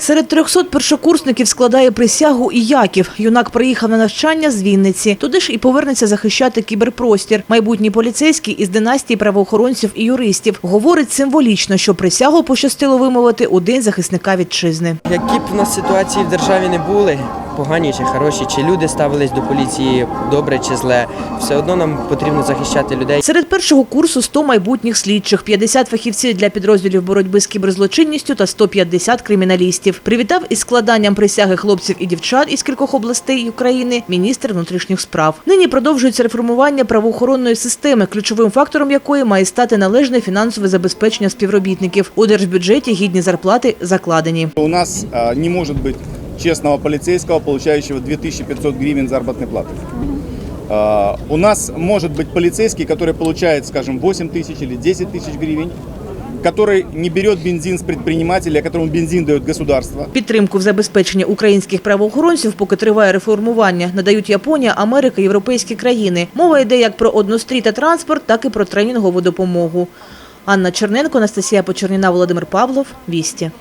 Серед 300 першокурсників складає присягу і Яків. Юнак приїхав на навчання з Вінниці. Туди ж і повернеться захищати кіберпростір. Майбутній поліцейський із династії правоохоронців і юристів. Говорить символічно, що присягу пощастило вимовити у день захисника вітчизни. Які б у нас ситуації в державі не були, погані чи хороші, чи люди ставились до поліції добре чи зле, все одно нам потрібно захищати людей. Серед першого курсу 100 майбутніх слідчих, 50 фахівців для підрозділів боротьби з кіберзлочинністю та 150 криміналістів. Привітав із складанням присяги хлопців і дівчат із кількох областей України міністр внутрішніх справ. Нині продовжується реформування правоохоронної системи, ключовим фактором якої має стати належне фінансове забезпечення співробітників. У держбюджеті гідні зарплати закладені. У нас не может быть честного полицейского, получающего 2500 гривен заработной платы. А, У нас может быть полицейский, который получает, скажем, 8 тысяч или 10 тысяч гривен, который не берет бензин с предпринимателя, которому бензин дает государство. Підтримку в забезпеченні українських правоохоронців, поки триває реформування, надають Японія, Америка, європейські країни. Мова йде як про однострій та транспорт, так і про тренінгову допомогу. Анна Черненко, Анастасія Почерніна, Володимир Павлов. Вісті.